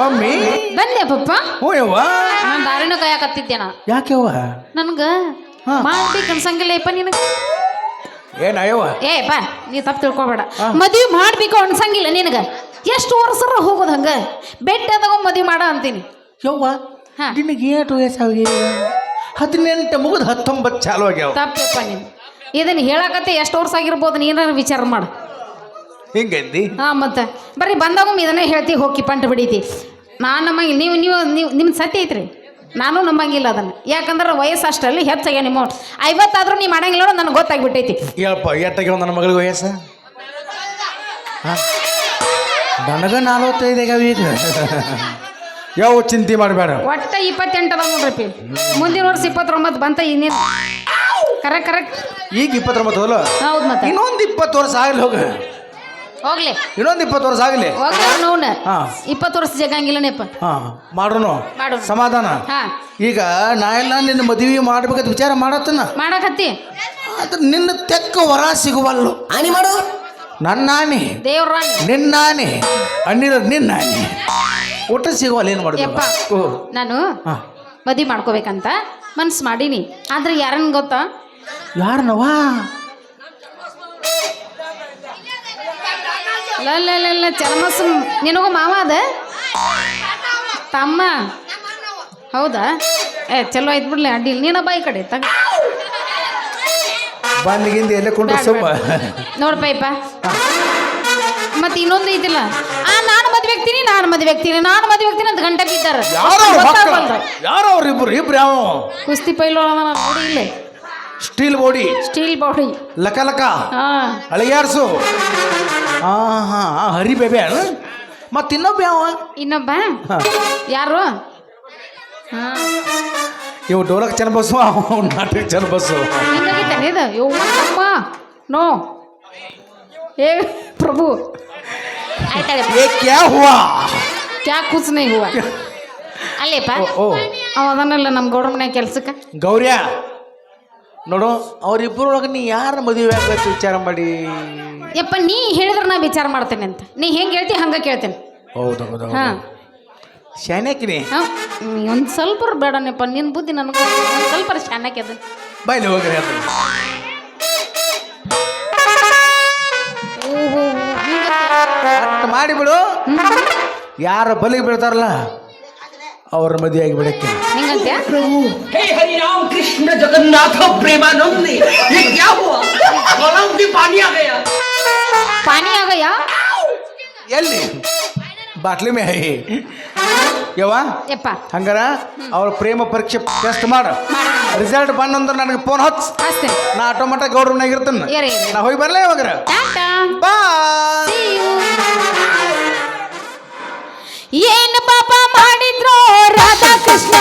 Mummy. ಬಂದೆ ಪಪ್ಪ. ಓ ಯವ್ವ ನಾನು ದಾರಿನ ಕಾಯಕತ್ತಿದ್ದೆ ನಾ ಯಾಕೆವ್ವ ನನ್ಗ ಹಾ. ಕನ್ಸಂಗಿಲ್ಲ ಯಪ್ಪ ನಿನಗೆ. ಏನ ಯವ್ವ ಏ ಬಾ. ನೀ ತಪ್ಪು ತಿಳ್ಕೊಬೇಡ. ಮದ್ವಿ ಮಾಡ್ಬೇಕು ಅನ್ಸಂಗಿಲ್ಲ ನಿನಗ. ಎಷ್ಟು ವರ್ಷರ ಹೋಗೋದು ಹಂಗ? ಬೆಟ್ಟದಾಗ ಮದ್ವಿ ಮಾಡ ಅಂತೀನಿ. ಯವ್ವ. ನಿನಗೆ ಏಟು ವಯಸ್ಸಾಗಿ? ಹದಿನೆಂಟು ಮುಗಿದು ಹತ್ತೊಂಬತ್ತು ಚಾಲು ಆಗ್ಯಾವ. ತಪ್ಪಪ್ಪ ನೀನು. ಇದನ್ನ ಹೇಳಕತ್ತೆ ಎಷ್ಟು ವರ್ಷ ಆಗಿರ್ಬೋದು ನೀನಾರು ವಿಚಾರ ಮಾಡು. ಹಿಂಗಂದಿ ಹಾ ಮತ್ತೆ. ಬರ್ರಿ ಬಂದಾಗ ಇದನ್ನೇ ಹೇಳ್ತಿ ಹೋಗಿ ಪಂಟ್ ಬಿಡೀತಿ. ನಾನು ನಮ್ಮಂಗೆ ನೀವು ನೀವು ನೀವು ನಿಮ್ಮ ಸತ್ಯ ಐತ್ರಿ. ನಾನು ನಂಬಂಗಿಲ್ಲ ಅದನ್ನು. ಯಾಕಂದ್ರೆ ವಯಸ್ಸು ಅಷ್ಟರಲ್ಲಿ ಹೆಚ್ಚಾಗ್ಯ ನಿಮ್ಮ ಐವತ್ತಾದ್ರೂ ನೀವು ಮಾಡಂಗಿಲ್ಲ ನೋಡು ನನಗೆ ಗೊತ್ತಾಗ್ಬಿಟ್ಟೈತಿ. ಹೇಳಪ್ಪ ಎಟ್ಟಾಗ್ಯಾವ ನನ್ನ ಮಗಳಿಗೆ ವಯಸ್ಸು? ನನಗೆ ನಲವತ್ತೈದು ಆಗ್ಯಾವ ಈಗ. ಯಾವ ಚಿಂತೆ ಮಾಡಬೇಡ ಒಟ್ಟ ಇಪ್ಪತ್ತೆಂಟು ಅದ ನೋಡ್ರಿ ಮುಂದಿನ ವರ್ಷ ಇಪ್ಪತ್ತೊಂಬತ್ತು ಬಂತ ಇನ್ನೇನು? ಕರೆಕ್ಟ್ ಕರೆಕ್ಟ್ ಈಗ ಇಪ್ಪತ್ತೊಂಬತ್ತು ಅಲ್ಲ? ಹೌದು ಮತ್ತೆ. ಇನ್ನೊಂದು ಇಪ್ಪತ್ತು ವರ್ಷ ಆಗಲಿ ಹೋಗ. ಹೋಗ್ಲಿ. ಇನ್ನೊಂದು ಇಪ್ಪತ್ತು ವರ್ಷ ಆಗಲಿ. ಹೋಗ್ಲಿ ನೋಡ ಹಾ. ಇಪ್ಪತ್ತು ವರ್ಷ ಜಗಂಗಿಲ್ಲನೇಪ್ಪ ಹಾ ಮಾಡೋನು. ಮಾಡೋಣ. ಸಮಾಧಾನ. ಹಾ. ಈಗ ನಾ ಎಲ್ಲ ನಿನ್ನ ಮದುವೆ ಮಾಡ್ಬೇಕಂತ ವಿಚಾರ ಮಾಡತ್ತನ? ಮಾಡಕತ್ತಿ. ಆದ್ರೆ ನಿನ್ನ ತೆಕ್ಕ ವರ ಸಿಗುವಲ್ಲು. ಆನಿ ಮಾಡು. ನನ್ನಾನಿ ದೇವ್ರ ನಿನ್ನಾನೆ ಅಣ್ಣಿರ ನಿನ್ನಾನಿ ಊಟ ಸಿಗುವಲ್ಲ ಏನು ಯಪ್ಪ ಮಾಡೋದು ಓ ನಾನು ಹಾ. ಮದುವೆ ಮಾಡ್ಕೋಬೇಕಂತ ಮನ್ಸು ಮಾಡೀನಿ. ಆದ್ರೆ ಯಾರನ್ನ ಗೊತ್ತಾ? ಯಾರನವಾ ಲಲ್ಲ ಚರ್ಮಸ್ ನಿನಗೂ ಮಾವ ಅದ? ತಮ್ಮ. ಹೌದಾ? ಏ ಚಲೋ ಆಯ್ತು ಬಿಡ್ಲಿ ಅಡ್ಡಿಲ್ಲ ನೀನ ಬಾಯಿ ಕಡೆ ತಗ. ಬಂದಿಗಿಂದ ಎಲ್ಲ ಕೊಂಡು ಸುಮ್ಮ. ನೋಡಪ್ಪ ಇಪ್ಪ ಮತ್ತೆ ಇನ್ನೊಂದು ಐತಿಲ್ಲ? ಆ ನಾನು ಮದ್ವೆ ಆಗ್ತೀನಿ ನಾನು ಮದ್ವೆ ಆಗ್ತೀನಿ ನಾನು ಮದ್ವೆ ಆಗ್ತೀನಿ ಅಂತ ಗಂಟೆ ಬಿದ್ದಾರ. ಯಾರು ಗೊತ್ತಾಗಲ್ದು. ಯಾರೋ ಅವ್ರು ಇಬ್ರು ಇಬ್ರು ಯಾವ? ಕುಸ್ತಿ ಪೈಲು ನೋಡಿ ಇಲ್ಲೇ. ಸ್ಟೀಲ್ ಬಾಡಿ ಸ್ಟೀಲ್ ಬಾಡಿ ಲಕ ಲಕ. ಹಾ. ಅಳಿಯಾರ್ಸು. ಹಾ ಹಾ ಹರಿ ಬೇಬೆ ಮತ್ತೆ ಇನ್ನೊಬ್ಬ ಯಾವ? ಇನ್ನೊಬ್ಬ? ಯಾರು? ಇವು ಡೋಲಕ್ ಚನ್ನ ಬಸ್ಸು ನಾಟಕ ಚನ್ನ ಬಸ್ಸು ಇದು. ನೋ. ಏ ಪ್ರಭು. ಏ ಕ್ಯಾ ಹುವಾ? ಕ್ಯಾ ಕುಚ್ ನೈ ಅಲ್ಲೇ ಅಲ್ಲೇಪ್ಪ ಅವ ಅದನ್ನೆಲ್ಲ ನಮ್ಮ ಗೌಡ ಮನೆ ಕೆಲ್ಸಕ್ಕೆ. ಗೌರ್ಯ. ನೋಡು ಅವರಿಬ್ಬರೊಳಗೆ ನೀ ಯಾರ ಮದುವೆ ಆಗ್ಬೇಕು ವಿಚಾರ ಮಾಡಿ? ಯಪ್ಪ ನೀ ಹೇಳಿದ್ರೆ ನಾ ವಿಚಾರ ಮಾಡ್ತೇನೆ ಅಂತ. ನೀ ಹೆಂಗೆ ಹೇಳ್ತಿ ಹಂಗೆ ಕೇಳ್ತೇನೆ. ಹೌದು ಹೌದು ಹಾಂ. ಶಾನ್ಯಾಕಿನಿ ಒಂದು ಸ್ವಲ್ಪ ಬೇಡನಪ್ಪ ನಿನ್ನ ಬುದ್ಧಿ ನನಗೆ ಒಂದು ಸ್ವಲ್ಪ ಶಾನಕ್ಕೆ ಅದು. ಬಾಯ್ಲಿ ಹೋಗ್ರಿ ಅದು ಮಾಡಿ ಅಷ್ಟ್ ಮಾಡಿಬಿಡು. ಯಾರ ಬಲಿ ಬೀಳ್ತಾರಲ್ಲ ಅವ್ರ ಮದುವೆ ಆಗಿ ಬಿಡಕ್ಕೆ ಹಿಂಗಂತೆ हे हरि राम कृष्ण जगन्नाथ प्रेमानंद ये क्या हुआ गलाव में पानी आ गया ಪಾನಿ ಆಗಯ್ಯ ಎಲ್ಲಿ ಬಾಟ್ಲಿ ಮೇ ಹೈ ಯವ್ವ ಯಪ್ಪ ಹಂಗಾರ ಅವ್ರ ಪ್ರೇಮ ಪರೀಕ್ಷೆ ಟೆಸ್ಟ್ ಮಾಡ ಮಾಡ ರಿಸಲ್ಟ್ ಬಂದಂದ್ರೆ ನನಗೆ ಫೋನ್ ಹಚ್ ಅಷ್ಟೇ ನಾ ಆಟೋಮಟ ಗೌಡ್ರನಾಗ ಇರ್ತಾನ ಏರಿ ಏರಿ. ನಾ ಹೋಗಿ ಬರ್ಲೇ ಇವಾಗ್ರ ಟಾಟಾ ಬಾ See you. ಏನ್ ಪಾಪ ಮಾಡಿದ್ರು ರಾಧಾಕೃಷ್ಣ?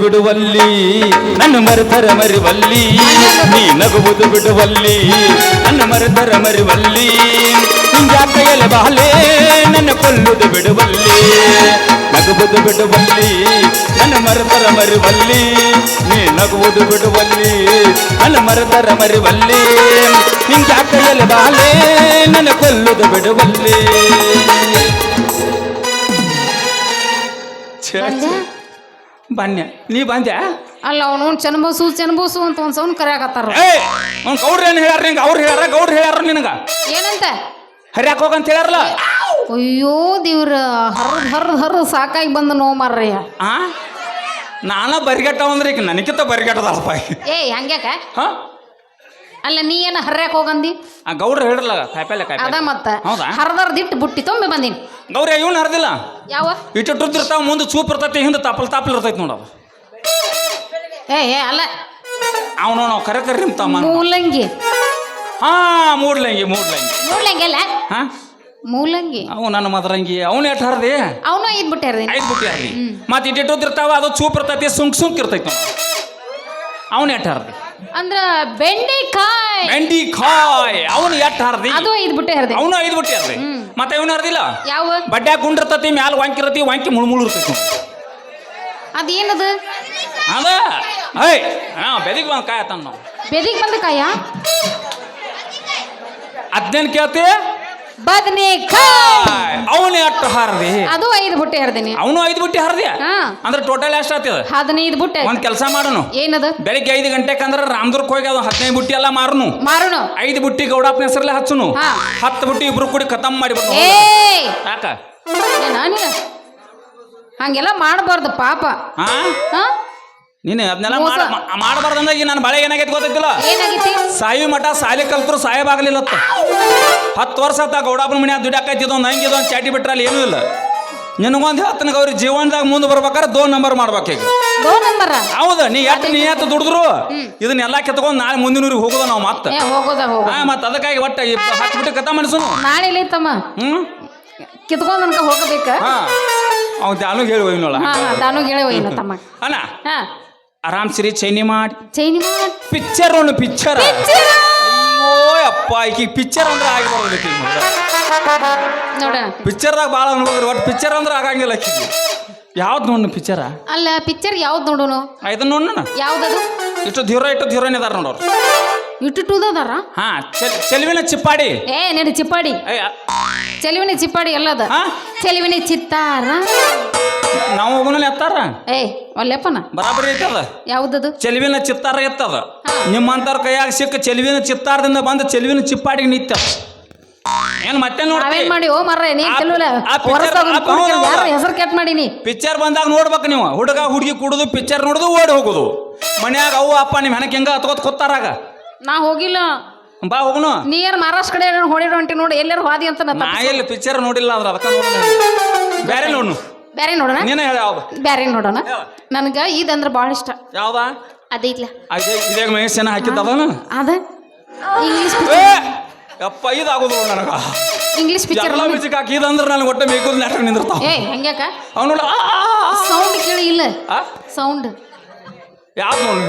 ಬಿಡುವಲ್ಲಿ ನನ್ನ ಮರೆತರ ಮರಿವಲ್ಲಿ, ನೀ ನಗುವುದು ಬಿಡುವಲ್ಲಿ, ನನ್ನ ಮರೆತರ ಮರಿವಲ್ಲಿ ನಿಂಜ ಕೈಯಲ್ಲಿ ಬಾಲೆ ನನ್ನ ಕೊಲ್ಲುದು ಬಿಡುವಲ್ಲಿ, ನಗುವುದು ಬಿಡುವಲ್ಲಿ, ನನ್ನ ಮರೆತರ ಮರಿವಲ್ಲಿ, ನೀ ನಗುವುದು ಬಿಡುವಲ್ಲಿ, ನನ್ನ ಮರೆತರ ಮರಿವಲ್ಲಿ ನಿಂಜ ಕೈಯಲ್ಲಿ ಬಾಲೆ ನನ್ನ ಕೊಲ್ಲುದು ಬಿಡುವಲ್ಲಿ ಛೇ. ಬನ್ಯ ನೀ ಬಂದ್ಯಾ ಅಲ್ಲ ಅವನು ಚನ್ಬೋಸು ಚನ್ಬೋಸು ಅಂತ ಒಂದ್ ಸೌನ್ ಕರೆಯಾಕತ್ತಾರ. ಏ ಅವ್ನು ಗೌಡ್ರ ಏನು ಹೇಳ್ಯಾರ ನಿಂಗೆ? ಅವ್ರು ಹೇಳ್ಯಾರ ಗೌಡ್ರ ಹೇಳ್ಯಾರ ನಿನಗ? ಏನಂತ? ಹರಿಯಾಕ ಹೋಗಂತ ಹೇಳ್ಯಾರಲ್ಲ? ಅಯ್ಯೋ ದೇವ್ರ ಹರ್ದು ಹರ್ದು ಹರ್ದು ಸಾಕಾಗಿ ಬಂದ ನೋವು ಮಾರ್ರಿ. ಆ? ನಾನ ಬರಿಗಟ್ಟ ಅಂದ್ರೆ ಈಗ ನನಗಿಂತ ಬರಿಗಟ್ಟದಲ್ಲಪ್ಪ. ಏ ಹಂಗ್ಯಾಕ? ಹಾ? ಅಲ್ಲ ನೀ ಏನ ಹರ್ಯಾಕ ಹೋಗಂದಿ? ಆ ಗೌಡ್ರ ಹೇಳ್ರಲ್ಲ ಕಾಯಿಪಲ್ಲೆ ಅದ ಕಾಯಿಪಲ್ಲೆ ಮತ್ತ. ಹೌದಾ? ಹರ್ದರ್ದಿಟ್ಟು ಬುಟ್ಟಿ ತೊಂಬೆ ಬಂದೀನಿ. ಗೌರಿ ಇವನ್ ಹರಿದಿಲ್ಲ? ಯಾವ? ಇಟ್ಟು ಇರ್ತಾವ ಮುಂದೆ ಚೂಪ್ ಇರ್ತೈತಿ ಹಿಂದೆ ತಾಪಲ್ ತಾಪಲ್ ಇರ್ತೈತಿ ನೋಡವ ಏ ಏ ಅಲ್ಲ. ಅವನು ನಾವು ಕರೆ ಕರೆ ನಿಮ್ ತಮ್ಮ ಮೂಲಂಗಿ ಹಾ ಮೂಡ್ಲಂಗಿ ಮೂಡ್ಲಂಗಿ ಮೂಲಂಗಿ ಅಲ್ಲ? ಹಾ? ಮೂಲಂಗಿ ಅವು ನನ್ನ ಮದರಂಗಿ. ಅವನು ಎಷ್ಟು ಹರ್ದಿ? ಅವನು ಐದ್ ಬುಟ್ಟಿ ಹರ್ದೀನಿ. ಐದು ಬುಟ್ಟಿ ಹರ್ದಿ. ಮತ್ತೆ ಇಟ್ಟು ಇರ್ತಾವ ಅದು ಚೂಪ್ ಇರ್ತೈತಿ ಸುಂಕ್ ಸುಂಕ್ ಇರ್ತೈತಿ ಅವನು ಎಷ್ಟು ಹರಿದಿ? ಅಂದ್ರ ಬೆಂಡೆಕಾಯಿ ಬೆಂಡಿಕಾಯ್ ಅವನು ಎಟ್ ಹರಿದಿ? ಅದು ಐದು ಬಿಟ್ಟೆ ಹರ್ದೆ. ಅವನು ಐದು ಬಿಟ್ಟೆ ಹರಿದಿ. ಮತ್ತೆ ಇವನು ಹರಿದಿಲ್ಲ? ಯಾವ? ಬಡ್ಡ್ಯಾಗ ಗುಂಡಿರ್ತತಿ ಮ್ಯಾಲ ವಾಂಕಿ ಇರತಿ ವಾಂಕಿ ಮುಳು ಮುಳು ಇರ್ತೈತಿ. ಅದೇನದು? ಅದ? ಐ ಹಾ ಬೆದಿಗೆ ಬಂದ ಕಾಯ ತನ್ನ ನಾವು ಬೆದಿಗ್ ಬಂದ ಕಾಯ? ಅದ್ನೇನ್ ಕೇಳ್ತಿ? ಬದನೆಕಾಯಿ ಅವನು ಎಷ್ಟು ಹರಿದಿ. ಅದು ಐದು ಬುಟ್ಟಿ ಹರದಿನಿ. ಅವನು ಐದು ಬುಟ್ಟಿ ಹರದಿ ಹಾ. ಅಂದ್ರೆ ಟೋಟಲ್ ಎಷ್ಟು ಆಗ್ತದ ಹದಿನೈದು ಬುಟ್ಟಿ ಒಂದು ಕೆಲಸ ಮಾಡೋನು. ಏನದು? ಬೆಳಿಗ್ಗೆ ಐದು ಗಂಟೆಗೆ ಅಂದ್ರೆ ರಾಮದುರ್ಗ ಹೋಗಿ ಅದು ಹದಿನೈದು ಬುಟ್ಟಿ ಎಲ್ಲ ಮಾರುನು. ಮಾರುನು. ಐದು ಬುಟ್ಟಿ ಗೌಡಪ್ಪನ ಹೆಸರಲ್ಲೇ ಹಚ್ಚುನು. ಹತ್ತು ಬುಟ್ಟಿ ಇಬ್ರು ಕೂಡಿ ಖತಮ್ ಮಾಡಿಬಿಟ್ಟು ಯಾಕ? ಹಂಗೆಲ್ಲ ಮಾಡಬಾರ್ದು ಪಾಪ. ಹಾ? ನೀನು ಅದನ್ನೆಲ್ಲ ಮಾಡ ಮಾಡಬಾರ್ದಂದಾಗ ನನ್ನ ಬಳೆ ಏನಾಗೈತೆ ಗೊತ್ತೈತಿಲ್ಲ ಏನಾಗೈತಿ? ಸಾಯಿ ಮಠ ಸಾಲಿ ಕಲ್ತರು ಸಾಯಬಾಗಲಿಲ್ಲ ಹತ್ತು ವರ್ಷ ಆತ ಗೌಡಪ್ಪನ ಒಂದು ಹಂಗಿದ ಒಂದು ಚಾಟಿ ಬಿಟ್ರೆ ಅಲ್ಲಿ ಏನೂ ಇಲ್ಲ. ನಿನಗೊಂದು ಹತ್ತನ ಅವ್ರಿಗೆ ಜೀವನದಾಗ ಮುಂದೆ ಬರ್ಬೇಕಾದ್ರೆ ದೋ ನಂಬರ್ ಮಾಡ್ಬೇಕು ಈಗ. ಹೌದ ನೀ ಎಷ್ಟು ನೀ ಎತ್ತು ದುಡಿದ್ರು ಇದನ್ನೆಲ್ಲ ಕೆತ್ಕೊಂಡು ನಾಳೆ ಮುಂದಿನ ಊರಿಗೆ ಹೋಗೋದ ನಾವು ಮತ್ತೆ. ಹೋಗ ಹಾ ಮತ್ತೆ ಅದಕ್ಕಾಗಿ ಒಟ್ಟ ಹತ್ತು ಬಿಟ್ಟು ಕಥ ಮನಸ್ಸುನು. ನಾಳೆ ಇಲ್ಲೈತಮ್ಮ ಹ್ಮ್? ಕಿತ್ಕೊಂಡು ಹೋಗಬೇಕ? ಹಾ. ಅವ್ನು ದಾನು ಹೇಳಿ ಹೋಯ್ನೋಳ ಹಾ ನಾನು ಹೇಳಿ ಒಯ್ನು ತಮ್ಮ ಅಣ್ಣ. ಹಾ. ಆರಾಮ್ ಸಿರಿ ಚೈನಿ ಮಾಡಿ. ಚೈನಿ ಮಾಡಿ. ಪಿಕ್ಚರ್ ಒಂದು ಪಿಕ್ಚರ್ ಅಯ್ಯೋ ಅಪ್ಪ ಈಕಿ ಪಿಕ್ಚರ್ ಅಂದ್ರೆ ಆಗಿ ನೋಡ. ಪಿಕ್ಚರ್ದಾಗ ಭಾಳ ಅನ್ಬೋದ್ರಿ ಒಟ್ಟು ಪಿಕ್ಚರ್ ಅಂದ್ರೆ ಆಗಂಗಿಲ್ಲ ಆಕಿಗೆ ಯಾವ್ದು ನೋಡ್ ಪಿಕ್ಚರ ಅಲ್ಲ ಪಿಕ್ಚರ್ ಯಾವ್ದು ನೋಡೋನು? ಇದನ್ನ ನೋಡೋಣ ಯಾವ್ದದು? ಇಷ್ಟು ಹೀರೋ ಇಟ್ಟು ಹೀರೋಯಿನ್ ಇದಾರ ನೋಡೋರು ಇಟ್ಟು ಅದಾರ? ಹಾ ಚೆಲ್- ಚೆಲುವಿನ ಚಿಪ್ಪಾಡಿ. ಏ ನಡಿ ಚಿಪ್ಪಾಡಿ. ಏ, ಚೆಲುವಿನ ಚಿಪ್ಪಾಡಿ ಎಲ್ಲದ ಹಾ? ಚೆಲುವಿನ ಚಿತ್ತಾರ. ನಾವು ಹೋಗೋಣ ಎತ್ತಾರ? ಏ ಒಲ್ಲೆಪ್ಪನ? ಬರಾಬರಿ ಐತದ ಯಾವ್ದದು? ಚೆಲುವಿನ ಚಿತ್ತಾರ ಎತ್ತದ. ನಿಮ್ಮಂತವ್ರ ಕೈಯಾಗ ಸಿಕ್ಕ ಚೆಲುವಿನ ಚಿತ್ತಾರದಿಂದ ಬಂದು ಚೆಲುವಿನ ಚಿಪ್ಪಾಡಿಗೆ ನಿಂತ ಏನ್ ಮತ್ತೆ ನೋಡಿ ನಾವೇನ್ ಮಾಡಿ? ಓ ಮರ್ರೆ ನೀನ್ ಆ- ಆ picture-. ಯಾರ ಹೆಸರು ಕೆಟ್ಟ ಮಾಡೀನಿ? ಪಿಕ್ಚರ್ ಬಂದಾಗ ನೋಡ್ಬೇಕು ನೀವು. ಹುಡುಗ ಹುಡುಗಿ ಕುಡುದು ಪಿಕ್ಚರ್ ನೋಡುದು ಓಡಿ ಹೋಗುದು. ಮನ್ಯಾಗ ಅವು ಅಪ್ಪ ನಿಮ್ಮ ಹೆಣಕ್ ಹೆಂಗ ಹತ್ಕೋತ್ ಕೊತ್ತಾರಾಗ ನಾ ಹೋಗಿಲ್ಲ. ಬಾ ಹೋಗುನು. ನೀ ಏನ್ ಮಹಾರಾಷ್ಟ್ರ ಕಡೆ ಏನೋ ಹೊಡಿ ಹೊಂಟಿ ನೋಡಿ ಎಲ್ಲರೂ ಹಾದಿ ಅಂತ ನಾ ನಾ ಎಲ್ಲಿ ಪಿಕ್ಚರ್ ನೋಡಿಲ್ಲ ಅದ್ರ ಅದಕ್ಕೆ ನೋಡೋಣ ಬೇರೆ ನೋಡು ಬೇರೆ ನೋಡೋಣ? ನೀನೇ ಹೇಳ ಯಾವ್ದು? ಬ್ಯಾರೆ ನೋಡೋಣ. ನನ್ಗ ಇದಂದ್ರ ಬಹಳ ಇಷ್ಟ. ಯಾವ್ದಾ? ಅದೈತ್ಲ ಅದೇ ಇದೇ ಮಹೇಶ್ ಜನ ಹಾಕಿದ್ದದನ? ಅದ? ಇಂಗ್ಲಿಷ್ ಏ! ಯಪ್ಪ ಇದಾಗೋದು ನನಗ. ಇಂಗ್ಲಿಷ್ ಪಿಕ್ಚರ್ ಎಲ್ಲ ಮ್ಯೂಸಿಕ್ ಹಾಕಿ ಇದಂದ್ರೆ ನನಗೆ ಒಟ್ಟೆ ಮೇಕೂದ್ ನಾಟಕ ನಿಂದಿರ್ತಾವ. ಏ ಹಂಗ್ಯಾಕ ಅವನು ಸೌಂಡ್ ಕೇಳಿ ಇಲ್ಲ. ಸೌಂಡ್ ಯಾವ್ದು ನೋಡಿ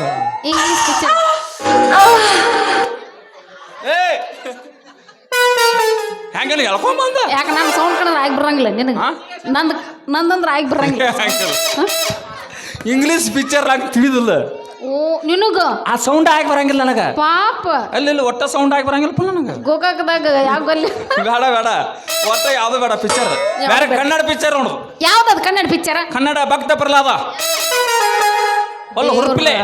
ಇಂಗ್ಲಿಷ್ ಪಿಕ್ಚರ್ ಏ! ಹೆಂಗೇನು ಎಳ್ಕೊಂಬಂದ ಯಾಕ ನಾನು ಸೌಂಡ್ ಕಣದ್ರ ಆಗಿ ಬರಂಗಿಲ್ಲ ನಿನಗೆ. ಹಾ? ನಂದು ನಂದಂದ್ರ ಆಗಿ ಬರಂಗಿಲ್ಲ. ಹಾ? ಇಂಗ್ಲಿಷ್ ಪಿಕ್ಚರ್ ಆಗಿ ತಿಳಿದಿಲ್ಲ. ಓ ನಿನಗ? ಆ ಸೌಂಡ್ ಆಗಿ ಬರಂಗಿಲ್ಲ ನನಗ. ಪಾಪ. ಅಲ್ಲಿ ಇಲ್ಲಿ ಒಟ್ಟ ಸೌಂಡ್ ಆಗಿ ಬರಂಗಿಲ್ಲಪ್ಪ ನನಗ. ಗೋಕಾಕದಾಗ ಯಾವ ಗಲ್ಲಿ? ಬೇಡ ಬೇಡ. ಒಟ್ಟ ಯಾವ್ದು ಬೇಡ ಪಿಕ್ಚರ್ ಬೇರೆ ಕನ್ನಡ ಪಿಕ್ಚರ್ ನೋಡು. ಯಾವ್ದದು ಕನ್ನಡ ಪಿಕ್ಚರ ಕನ್ನಡ ಭಕ್ತ ಪ್ರಹ್ಲಾದ. ಅಲ್ಲ ಹುರುಪಿಲೆ.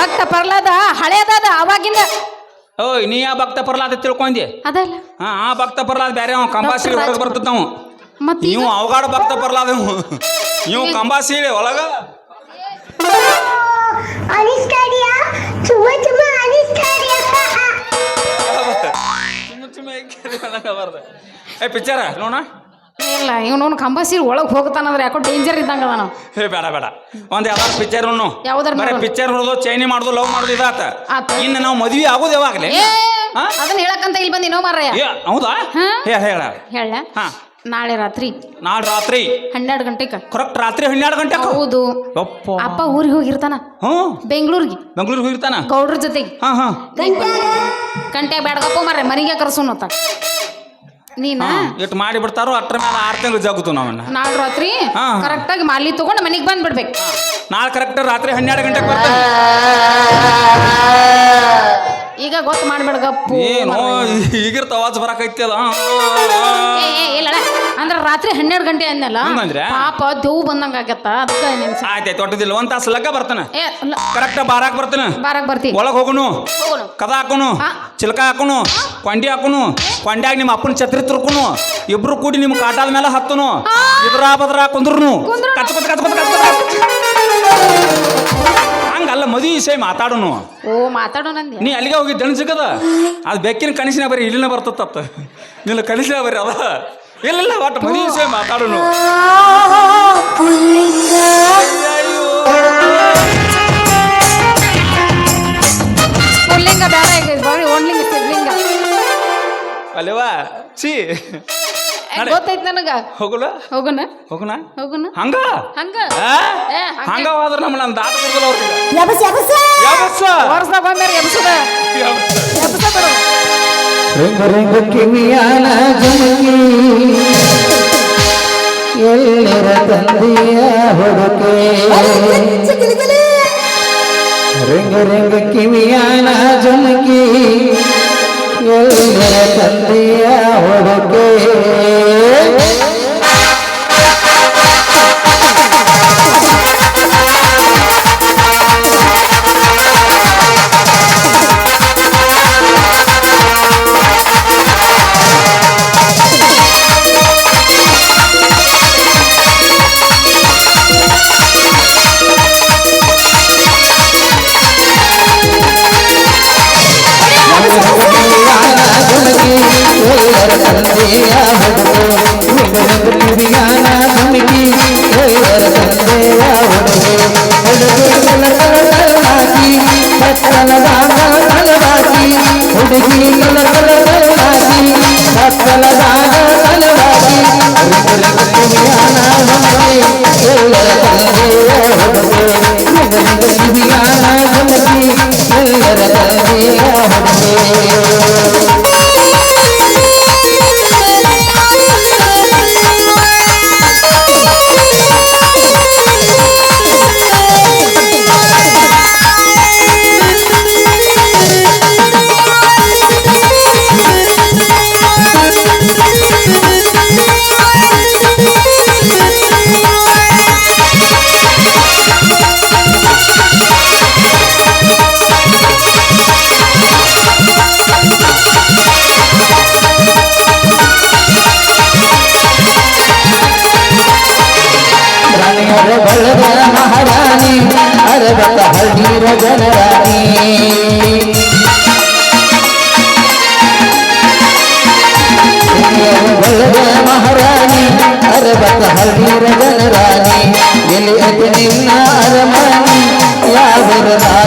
ಭಕ್ತ ಪ್ರಹ್ಲಾದ ಹಳೇದಾದ ಅವಾಗಿಂದ. ಓ ನೀ ಯಾ ಭಕ್ತ ಪ್ರಹ್ಲಾದ ತಿಳ್ಕೊಂಡಿ. ಅದಲ್ಲ. ಹಾ ಆ ಭಕ್ತ ಪ್ರಹ್ಲಾದ ಬೇರೆ ಅವ ಕಂಬಾಸಿ. ಹೊರಗೆ ಬರ್ತದ ನಾವು ಮತ್ತೆ ನೀವು ಅವಗಾಡ ಭಕ್ತ ಪ್ರಹ್ಲಾದ ನೀವು ಕಂಬಾಸಿ ಒಳಗ. Cuma cuma Anastasia. ಏ ಪಿಕ್ಚರ ಇಲ್ಲ ಇವನು ಕಂಬಸೀರ್ ಒಳಗೆ ಹೋಗ್ತಾನಂದ್ರೆ ಯಾಕೋ ಡೇಂಜರ್ ಇದ್ದಂಗ ಅದ ನಾವು ಏ ಬೇಡ ಬೇಡ. ಒಂದ್ ಯಾವ್ದಾರು ಪಿಕ್ಚರ್ ನೋಡು ಯಾವ್ದಾರ ಬರೀ. ಪಿಕ್ಚರ್ ನೋಡೋದು ಚೈನಿ ಮಾಡೋದು ಲವ್ ಮಾಡೋದು ಇದಾತ. ಆತ. ಇನ್ನು ನಾವು ಮದ್ವಿ ಆಗೋದು ಯಾವಾಗಲೇ? ಹಾ? ಅದನ್ನ ಹೇಳಕ್ಕಂತ ಇಲ್ಲಿ ಬಂದಿನೋ ನೋ ಏ ಹೌದಾ? ಹಾ? ಹೇಳ ಹೇಳ. ಹೇಳ. ಹಾ. ನಾಳೆ ರಾತ್ರಿ. ನಾಳೆ ರಾತ್ರಿ? ಹನ್ನೆರಡು ಗಂಟೆಗೆ ಕರೆಕ್ಟ್ ರಾತ್ರಿ ಹನ್ನೆರಡು ಗಂಟೆ ಹೌದು. ಯಪ್ಪ. ಅಪ್ಪ ಊರಿಗೆ ಹೋಗಿರ್ತಾನ? ಹ್ಞೂ. ಬೆಂಗಳೂರಿಗೆ. ಬೆಂಗಳೂರಿಗೆ ಹೋಗಿರ್ತಾನ? ಗೌಡ್ರ ಜೊತೆಗೆ. ಹಾ ಹಾ. ಗಂಟೆ ಬೇಡಗಪ್ಪ ಮಾರ್ರೆ ಮನೆಗೆ ಕರ್ಸೋಣ ಅಂತ. ನೀನಾ? ಇಟ್ಟು ಮಾಡಿ ಬಿಡ್ತಾರೋ ಅಟ್ರ ಮೇಲೆ ಆರು ತಿಂಗಳು ಜಗುತ್ತು ನಾವನ್ನ ನಾಳೆ ರಾತ್ರಿ ಹಾ. ಕರೆಕ್ಟಾಗಿ ಮಾಲಿ ತಗೊಂಡು ಮನೆಗೆ ಬಂದ್ಬಿಡ್ಬೇಕು. ನಾಳೆ ಕರೆಕ್ಟ್ ರಾತ್ರಿ ಹನ್ನೆರಡು ಗಂಟೆಗೆ ಬರ್ತಾನೆ. ಈಗ ಗೊತ್ತು ಮಾಡ್ಬೇಡ ಗಪ್ಪು. ಏನು. ಈಗಿರ್ತ ಆವಾಜ್ ಬರಾಕೈತಿ ಅದ ಏ ಏ ಇಲ್ಲಡ ಅಂದ್ರೆ ರಾತ್ರಿ ಹನ್ನೆರಡು ಗಂಟೆ ಅಂದಲ್ಲ ಹಂಗಂದ್ರೆ? ಪಾಪ ದೇವ್ ಬಂದಂಗ ಆಗತ್ತ? ಅದಕ್ಕೆ ನೆನ್ಸ ಆಯ್ತಾಯ್ತು ಒಟ್ಟದಿಲ್ಲ. ಒಂದ್ ತಾಸು ಲಗ್ಗ ಬರ್ತಾನೆ. ಏ ಇಲ್ಲ, ಕರೆಕ್ಟ್ ಬಾರಾಕ್ ಬರ್ತಾನ. ಬಾರಾಕ್ ಬರ್ತಿ. ಒಳಗೆ ಹೋಗುನು. ಹೋಗೋಣ ಕದ ಹಾಕೋನು. ಹಾ. ಚಿಲ್ಕ ಹಾಕೋನು. ಕೊಂಡಿ ಹಾಕೋನು. ಕೊಂಡ್ಯಾಗ ನಿಮ್ಮ ಅಪ್ಪನ ಛತ್ರಿ ತುರ್ಕೊನು. ಇಬ್ರು ಕೂಡಿ ನಿಮ್ಮ ಕಾಟಾದ ಮೇಲೆ ಹತ್ತನು. ಇದ್ರ ಬದ್ರ ಕುಂದ್ರು ಕುಂದ್ರುನು. ಕಚ್ಕೊತ ಕಚ್ಕೊತ ಕಚ್ಕೊತ. ಹಂಗಲ್ಲ ಮದುವೆ ವಿಷಯ ಮಾತಾಡೋನು. ಓ ಮಾತಾಡೋಣ ಅಂದೆ ನೀ ಅಲ್ಲಿಗೆ ಹೋಗಿ ದಣ ಸಿಗದ? ಅದು ಬೆಕ್ಕಿನ ಕನಸಿನ ಬರೀ ಇಲ್ಲಿನ ಬರ್ತತ್ತ ನಿನ್ನ ಕನಸಿನ ಬರೀ ಅದ. ಇಲ್ಲ ಇಲ್ಲ ಒಟ್ಟು ಮದುವೆ ವಿಷಯ ಮಾತಾಡೋನು. ಅಲ್ಲವಾ ಬೇಡ ಈಗ ಬರೀ ಒಣ್ಲಿಂಗ ಸಿದ್ಲಿಂಗ ಅಲ್ವಾ? ಛೀ. ನಡೆ. ಗೊತ್ತೈತ್ ನನಗ. ಹೋಗುಲ? ಹೋಗೋಣ ಹೋಗುಣ ಹೋಗೋಣ ಹಂಗ? ಹಂಗ? ಏ, ಹಂಗ. ಹಂಗ ಹೋದ್ರ ನಮ್ಮ ನಾನು ದಾಟ ಕೊಡ್ದಲ್ಲ ಅವ್ರಿಗೆ. ಯಬಸ ಯಬಸ! ಯಾವತ್ತ ವರ್ಷದಾಗ ಬಂದ್ರೆ ಎಬ್ಸದ ಎಬ್ಸ ಬಿಡು. ರಿಂಗ ರಂಗ ಕಿವಿಯಾನ ಜಮಗಿ ಎಲ್ಲರ ತಂದೆಯ ಹುಡುಕೆ ರಿಂಗ ರಿಂಗ ಕಿವಿಯಾನ ಜಮಗಿ ಎಲ್ಲರ ತಂದೆಯ ಹುಡುಕೆ.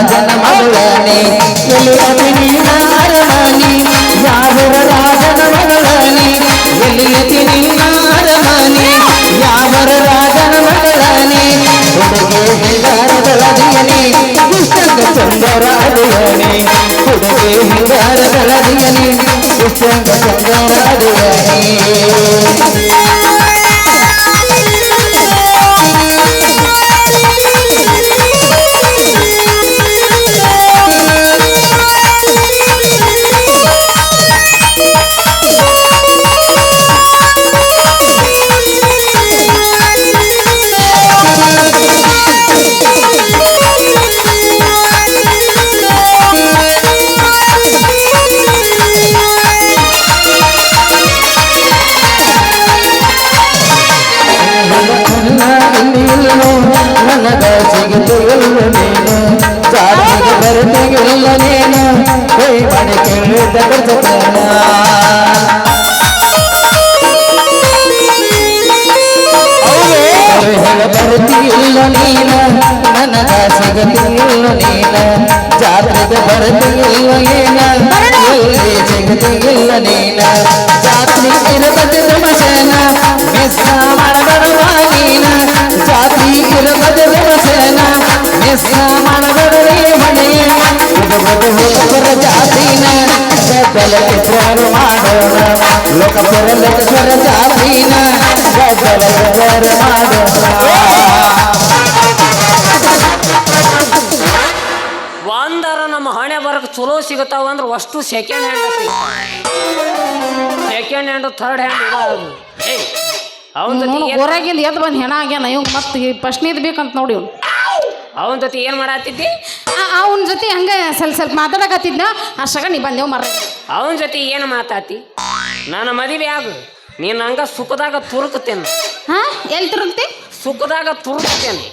ರಾಜನ ಮಗಳನೆ ಎಲ್ಲಿ ಅತಿ ನಿನ್ನ ಅರಮನೆ ಯಾವರ ರಾಜನ ಮಗಳನೆ ಎಲ್ಲಿ ಅತಿ ನಿನ್ನ ಅರಮನೆ ಯಾವರ ರಾಜನ ಮಗಳನೆ ಹುಡುಗೆ ಹಿಂಗಾರಗಳ ದಿಯನೆ ಇಷ್ಟಂಗ ಸುಂದರ ಅದಿಯನೆ ಹುಡುಗೆ ಹಿಂಗಾರಗಳ ದಿಯನೆ ಇಷ್ಟಂಗ ಅದಿಯನೆ ನನಗ ಸಿಗತಿಲ್ಲ ನೀನು. ಜಾತಿಗೆ ಬರತಿಗಿಲ್ಲ ನೀನು. ಕೈ ಮಾಡಿ ಕೇಳಿದ ಕರ್ತನ ನೀನ ನೀನು. ನನಗ ಸಿಗತಿಲ್ಲ ನೀನ. ಜಾತ್ರೆಗೆ ಬರ್ತಿಲ್ಲ ನೀನು. ಎಲ್ಲಿ ಸಿಗತಿಲ್ಲ ನೀನು ಜಾತ್ರೆ ಇರಬದ ಮಸನ ಮಿಸ್ ಮಾಡಬರುವ ನೀನು ಜಾತಿ ಇರಬದ ಮಸನ ಮಿಸ್ ಮಾಡಬರೇ ಮನೆಯ ಹುಡುಗರ ಜಾತಿನ ಗದ್ದಲ ಚಿತ್ರಗಳು ಮಾಡೋಣ ಲೋಕಪುರ ಲೋಕಪುರ ಜಾತಿನ ಗದ್ದಲ ಚಿತ್ರಗಳು ಮಾಡೋಣ ಒಂದರ ನಮ್ಮ ಹಣೆ ಬರಕ್ಕೆ ಚಲೋ ಸಿಗತಾವ ಅಂದ್ರೆ ಅಷ್ಟು second hand second hand third hand ಏನ್- ಊರಾಗಿಂದ ಎದ್ದು ಬಂದು ಹೆಣ ಆಗ್ಯಾನ ಇವ್ ಮತ್ತೆ ಪ್ರಶ್ನೆದ್ ಬೇಕಂತ ನೋಡಿ ಇವ್ನು. ಅವನ ಜೊತೆ ಏನು ಮಾಡತ್ತಿದ್ದಿ ಅವನ ಜೊತೆ ಹಂಗೆ ಸ್ವಲ್ಪ ಸ್ವಲ್ಪ ಮಾತಾಡಕತ್ತಿದ್ನ ಅಷ್ಟಾಗ ನೀ ಬಂದೇವು ಮರ ಅವನ ಜೊತೆ ಏನು ಮಾತಾತಿ? ನನ್ನ ಮದುವೆ ಆಗು ನೀನು ಹಂಗ ಸುಖದಾಗ ತುರುಕುತ್ತೇನೆ ಹಾ ಎಲ್ಲಿ ತುರುಕ್ತಿ? ಸುಖದಾಗ ತುರುಕುತ್ತೇನೆ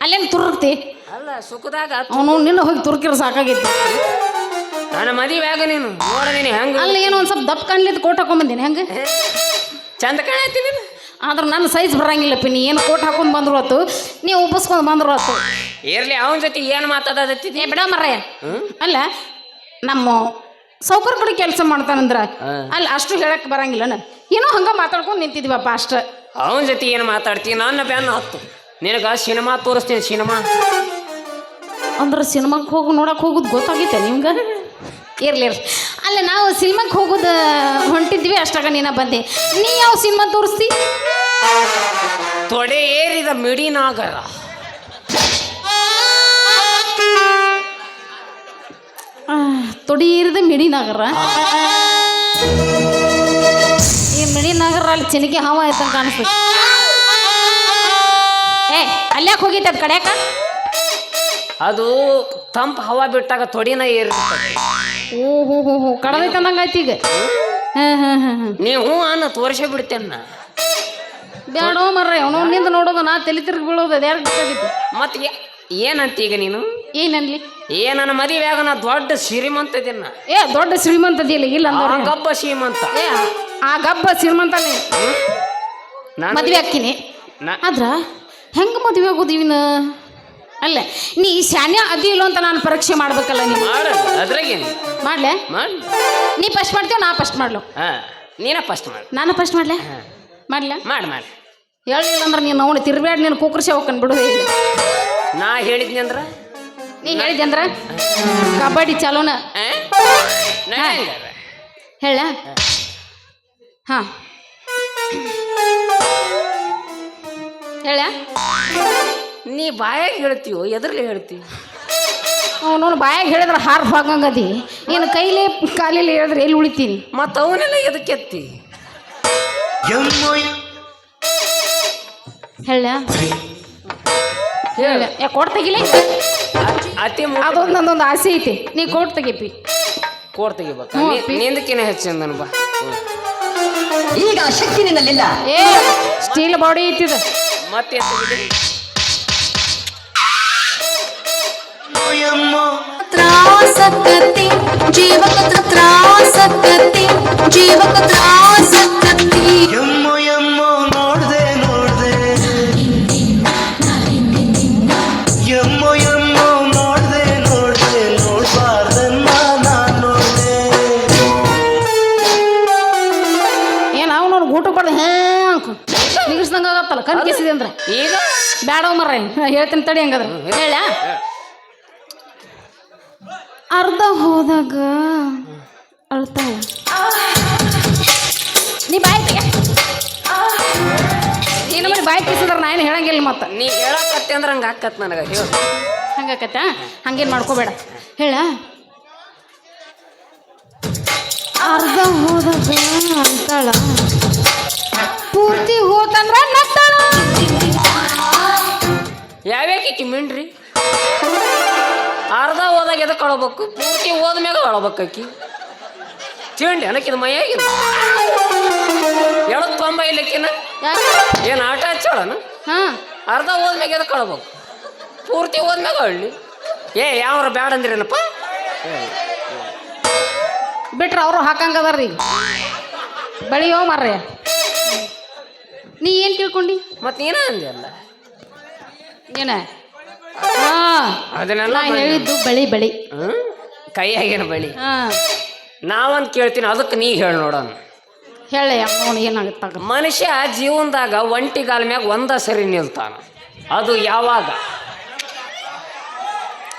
ಅಲ್ಲೇನು ತುರುಕ್ತಿ? ಅಲ್ಲ ಸುಖದಾಗ ಅವನು ನಿನ್ನ ಹೋಗಿ ತುರ್ಕಿರ ಸಾಕಾಗಿತ್ತು ನನ್ನ ಮದುವೆ ಆಗ ನೀನು. ನೋಡಿದೀನಿ ನೀನು ಹೆಂಗ. ಅಲ್ಲಿ ಏನೋ ಒಂದು ಸ್ವಲ್ಪ ದಪ್ಪ ಕಾಣ್ಲಿದ್ದು ಕೋಟ್ ಹಾಕೊಂಬಂದಿನಿ ಹೆಂಗೆ? ಚಂದ ಕಾಣತಿ ನೀನು. ಆದ್ರೆ ನನ್ನ ಸೈಜ್ ಬರಂಗಿಲ್ಲ ನೀ ಏನು ಕೋಟ್ ಹಾಕೊಂಡು ಬಂದ್ರು ಆತು ನೀವು ಉಪ್ಪಿಸ್ಕೊಂಡು ಬಂದ್ರು ಆತು. ಇರ್ಲಿ ಅವನ ಜೊತೆ ಏನು ಮಾತಾಡತ್ತಿ ಏ ಬಿಡ ಮರಯ್ಯ ಅಲ್ಲ ನಮ್ಮ ಸೌಕರ್ ಕಡೆ ಕೆಲಸ ಮಾಡ್ತಾನಂದ್ರ. ಅಲ್ಲ ಅಷ್ಟು ಹೇಳಕ್ ಬರಂಗಿಲ್ಲನ ಏನೋ ಹಂಗ ಮಾತಾಡ್ಕೊಂಡು ನಿಂತಿದ್ವಪ್ಪ ಅಷ್ಟ. ಅವನ ಜೊತೆ ಏನು ಮಾತಾಡ್ತೀನಿ ನನ್ನ ಬ್ಯಾನ್ ಹತ್ತು. ನಿನಗ ಸಿನಿಮಾ ತೋರಿಸ್ತೀನಿ ಸಿನಿಮಾ. ಅಂದ್ರೆ ಸಿನಿಮಾಕ್ಕೆ ಹೋಗಿ ನೋಡಕ್ಕೆ ಹೋಗೋದು ಗೊತ್ತಾಗೈತೆ ನಿಮ್ಗೆ? ಇರ್ಲಿ ಇರ್ಲಿ. ಅಲ್ಲ ನಾವು ಸಿನಿಮಾಕ್ಕೆ ಹೋಗೋದು ಹೊಂಟಿದ್ವಿ ಅಷ್ಟಾಗ ನೀನ ಬಂದೆ. ನೀ ಯಾವ ಸಿನಿಮಾ ತೋರಿಸ್ತಿ? ತೊಡೆ ಏರಿದ ಮಿಡಿನಾಗರ ತೊಡಿ ಏರಿದ ಮಿಡಿನಗರ? ಈ ಮಿಡಿನಾಗರ ಅಲ್ಲಿ ಚಿನಿಕೆ ಹಾವ ಆಯ್ತಂತ ಕಾಣಿಸ್ತದೆ ಏ ಅಲ್ಯಾಕೆ ಹೋಗಿತ್ತೆ ಅದು ಕಡ್ಯಾಕ? ಅದು ತಂಪು ಹವಾ ಬಿಟ್ಟಾಗ ತೊಡಿನ ಏರಿರ್ತದೆ. ಓ ಹೋ ಹೋ ಹೋ ಕಡದೈತೆ ಅಂದಂಗೆ ಆಯ್ತು ಈಗ? ಹಾಂ ಹಾಂ ಹಾಂ ಹಾಂ. ನೀವು ಹ್ಞೂ ಅನ್ನ ತೋರಿಸೇ ಬಿಡ್ತೇನೆ ನಾ. ಬೇಡ ಮರ್ರೆ ಅವನು ನಿಂದ ನೋಡೋದು ನಾ ತಲೆ ತಿರುಗಿ ಬೀಳೋದು ಅದು ಯಾರು ಮತ್ತೆ ಏನಂತ ಈಗ ನೀನು? ಏನಲ್ಲಿ ಏ ನನ್ನ ಮದುವೆ ಆಗ ನಾ ದೊಡ್ಡ ಶ್ರೀಮಂತ ಇದೀನ ಏ ದೊಡ್ಡ ಶ್ರೀಮಂತದಿಲ್ಲ ಇಲ್ಲ ಆ ಗಬ್ಬ ಶ್ರೀಮಂತ. ಏ ಆ ಗಬ್ಬ ಶ್ರೀಮಂತನೇ ನಾನು. ಮದ್ವೆ ಹಾಕಿನಿ ನಾ- ಆದ್ರ ಹೆಂಗ ಮದ್ವೆ ಆಗೋದು ಇವನ ಅಲ್ಲ ನೀ ಶಾನ್ಯ ಅದಿ ಇಲ್ಲೋ ಅಂತ ನಾನು ಪರೀಕ್ಷೆ ಮಾಡ್ಬೇಕಲ್ಲ ನೀವು ಮಾಡ ಅದ್ರಾಗೇನು? ಮಾಡ್ಲೆ? ಮಾಡಿ. ನೀ ಫಸ್ಟ್ ಮಾಡ್ತೀವ ನಾ ಫಸ್ಟ್ ಮಾಡ್ಲು? ಹಾ ನೀನ ಫಸ್ಟ್ ಮಾಡಿ. ನಾನು ಫಸ್ಟ್ ಮಾಡ್ಲೆ? ಮಾಡ್ಲ? ಮಾಡಿ ಮಾಡಿ. ಹೇಳಿಲ್ಲ ಅಂದ್ರೆ ನೀನು ಅವನು ತಿರ್ಬೇಡ ನೀನು ಕುಕ್ಕರ್ಸಿ ಹೋಗ್ಕೊಂಡು ಬಿಡು. ಇಲ್ಲ ನಾ ಹೇಳಿದ್ನಿ ಅಂದ್ರ? ನೀ ಹೇಳಿದ್ದೆ ಅಂದ್ರ? ಕಬಡ್ಡಿ ಚಲೋನ. ಆ? ನಾ ಹಾ. ಹೆಂಗಾರ? ಹೇಳ? ಹಾ. ಹೇಳ? ನೀ ಬಾಯಾಗ ಹೇಳ್ತೀವೋ ಎದ್ರಲ್ಲಿ ಹೇಳ್ತೀವಿ ಅವನು ಬಾಯಾಗ ಹೇಳಿದ್ರೆ ಹಾರ್ ಹೋಗಂಗದಿ ಏನು ಕೈಲಿ ಕಾಲಿಲಿ ಹೇಳಿದ್ರೆ ಎಲ್ಲಿ ಉಳಿತೀನಿ? ಮತ್ತು ಅವನೆಲ್ಲ ಎದಕ್ಕೆತ್ತಿ ಹೇಳ ಹೇಳ. ಯಾ ಕೋಟ್ ತೆಗಿಲಿ? ಅತಿ ಅದೊಂದು ನಂದೊಂದು ಆಸೆ ಐತಿ. ನೀ ಕೋಟ್ ತೆಗಿಪಿ. ಕೋಡ್ ತೆಗಿಬೇಕ. ಹ್ಞೂ, ಅಪ್ಪಿ. ನಿಂದಕ್ಕಿನ ಹೆಚ್ಚಿಂದನ ಬಾ. ಈಗ ಶಕ್ತಿ ನಿನ್ನಲ್ಲಿಲ್ಲ. ಏ ಸ್ಟೀಲ್ ಬಾಡಿ ಐತಿದ ಮತ್ತೆ ತೆಗಿಲಿ? ತ್ರಾಸಕತಿ ಜೀವಕ ತ್ರಾಸಕತಿ ಜೀವಕ ತ್ರಾಸಕತಿ ಎಮ್ಮು ಎಮ್ಮು ನೋಡ್ದೆ ನೋಡ್ದೆ. ಎಮ್ಮು ಎಮ್ಮು ನೋಡ್ದೆ ನೋಡ್ದೆ ನೋಡ್ಬಾರ್ದನ್ನ ನಾನ್ ನೋಡ್ದೆ. ಏನು ಅವ್ನು ಅವ್ನು ಊಟ ಪಡ್ದು ಹೇ ನಿಗಿಸ್ದಂಗೆ ಆಗತ್ತಲ್ಲ? ಕನ್ ಕಿಸಿದೆ ಅಂದ್ರೆ. ಈಗ? ಬೇಡ ಮರ್ರೆ. ಹೇಳ್ತೀನಿ ತಡಿ ಹಂಗಾದ್ರೆ. ಹೇಳ? ಅರ್ಧ ಹೋದಾಗ ಅಳ್ತಾವ ನೀ ಬಾಯ್ ನೀನು ಮಾಡಿ ಬಾಯ್ ಕಿಸಿದ್ರೆ ನಾ ಏನು ಹೇಳಂಗಿಲ್ಲ ಮತ್ತೆ. ನೀ ಹೇಳಕತ್ತೆ ಅಂದ್ರೆ ಹಂಗೆ ಆಕತ್ ನನಗೆ ಹೇಳು. ಹಂಗಾಕತ್ತ ಹಂಗೇನು ಮಾಡ್ಕೋಬೇಡ. ಹೇಳ. ಅರ್ಧ ಹೋದಾಗ ಅಂತಾಳ. ಪೂರ್ತಿ ಹೋತಂದ್ರ ನಗ್ತಾಳ ಯಾವ್ಯಾಕೆ ಮಿಂಡ್ರಿ? ಅರ್ಧ ಹೋದಾಗ ಎದಕ್ಕೆ ಅಳಬೇಕು? ಪೂರ್ತಿ ಹೋದ್ಮ್ಯಾಗ ಅಳಬೇಕು ತಿಂಡಿ ಅನ್ನಕ್ಕಿದ ಮೈಯಾಗಿಲ್ಲ ಎಳಕ್ ತೊಂಬ ಇಲ್ಲಕ್ಕಿನ ಏನು ಆಟ ಹಚ್ಚಾಳನ? ಹಾಂ. ಅರ್ಧ ಹೋದ್ಮ್ಯಾಗ ಎದಕ್ಕೆ ಅಳಬೇಕು? ಪೂರ್ತಿ ಹೋದ್ಮ್ಯಾಗ ಅಳ್ಳಿ ಏ ಯಾವ್ರ ಬ್ಯಾಡ ಅಂದ್ರೇನಪ್ಪ? ಬಿಟ್ರೆ ಅವರು ಹಾಕಂಗದಾರ್ರಿ ಬೆಳಿಯೋ ಮಾರ್ರೆ. ನೀ ಏನು ತಿಳ್ಕೊಂಡಿ? ಮತ್ತೆ ನೀನ ಅಂದೆ ಅಲ್ಲ. ಏನ? ಅದನ್ನೆಲ್ಲ ನಾ ಹೇಳಿದ್ದು ಬಳಿ ಬಳಿ. ಕೈಯಾಗಿನ ಬಳಿ. ಹಾ. ನಾವಂತ ಕೇಳ್ತೀನಿ ಅದಕ್ಕೆ ನೀ ಹೇಳಿ ನೋಡೋಣ. ಹೇಳಿ ಅವನು ಏನಾಗುತ್ತಾಗ ಮನುಷ್ಯ ಜೀವನದಾಗ ಒಂಟಿಗಾಲ ಮ್ಯಾಗ ಒಂದ ಸರಿ ನಿಲ್ತಾನ. ಅದು ಯಾವಾಗ?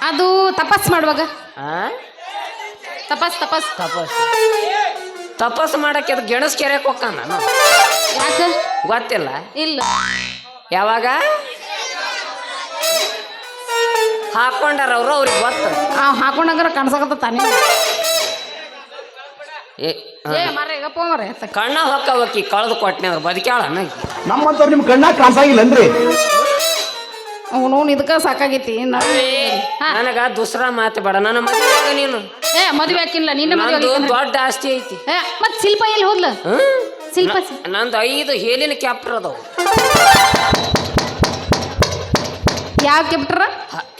ಅದು ತಪಸ್ ಮಾಡುವಾಗ. ಆ? ತಪಸ್ ತಪಸ್. ತಪಸ್. ತಪಸ್ಸು ಮಾಡಕ್ಕೆ ಅದು ಗೆಣಸ್ ಕೆರೆಗೆ ಹೋಗ್ತಾನ ಯಾಕೆ? ಗೊತ್ತಿಲ್ಲ? ಇಲ್ಲ. ಯಾವಾಗ? ಹಾಕೊಂಡಾರ ಅವರು ಅವ್ರಿಗೆ ಗೊತ್ತು. ಆ ಹಾಕೊಂಡಂಗಾರ ಕಾಣಿಸಕತ್ತ ತಾನೇ? ಏ ಏ. ಕಣ್ಣ ಹೊಕ್ಕವಕ್ಕಿ ಕಳೆದು ಕೊಟ್ಟನೆ ಅವ್ರು ಬದುಕ್ಯಾಳ ನಮ್ಮಂತವ್ರು ನಿಮ್ ಕಣ್ಣಾಗ ಅಂದ್ರಿ? ಅವನು ಇದಕ್ಕೆ ಸಾಕಾಗೈತಿ ನಾ- ಹಾ. ನನಗ ದುಸ್ರಾ ಮಾತು ಬೇಡ ನನ್ನ ಮದುವೆ ನೀನು. ಏ ಮದುವೆ ಹಾಕಿಲ್ಲ ನಿನ್ನ ಮದುವೆ ನಂದು ಆಗಿಲ್ಲ. ದೊಡ್ಡ ಆಸ್ತಿ ಐತಿ. ಏ ಮತ್ ಶಿಲ್ಪ ಎಲ್ಲಿ ಹೋದ್ಲ? ಶಿಲ್ಪ ನಂದು ಐದು ಹೇಲಿನ ಕ್ಯಾಪ್ಟರ್ ಅದಾವು. ಯಾವ ಕ್ಯಾಪ್ಟರ್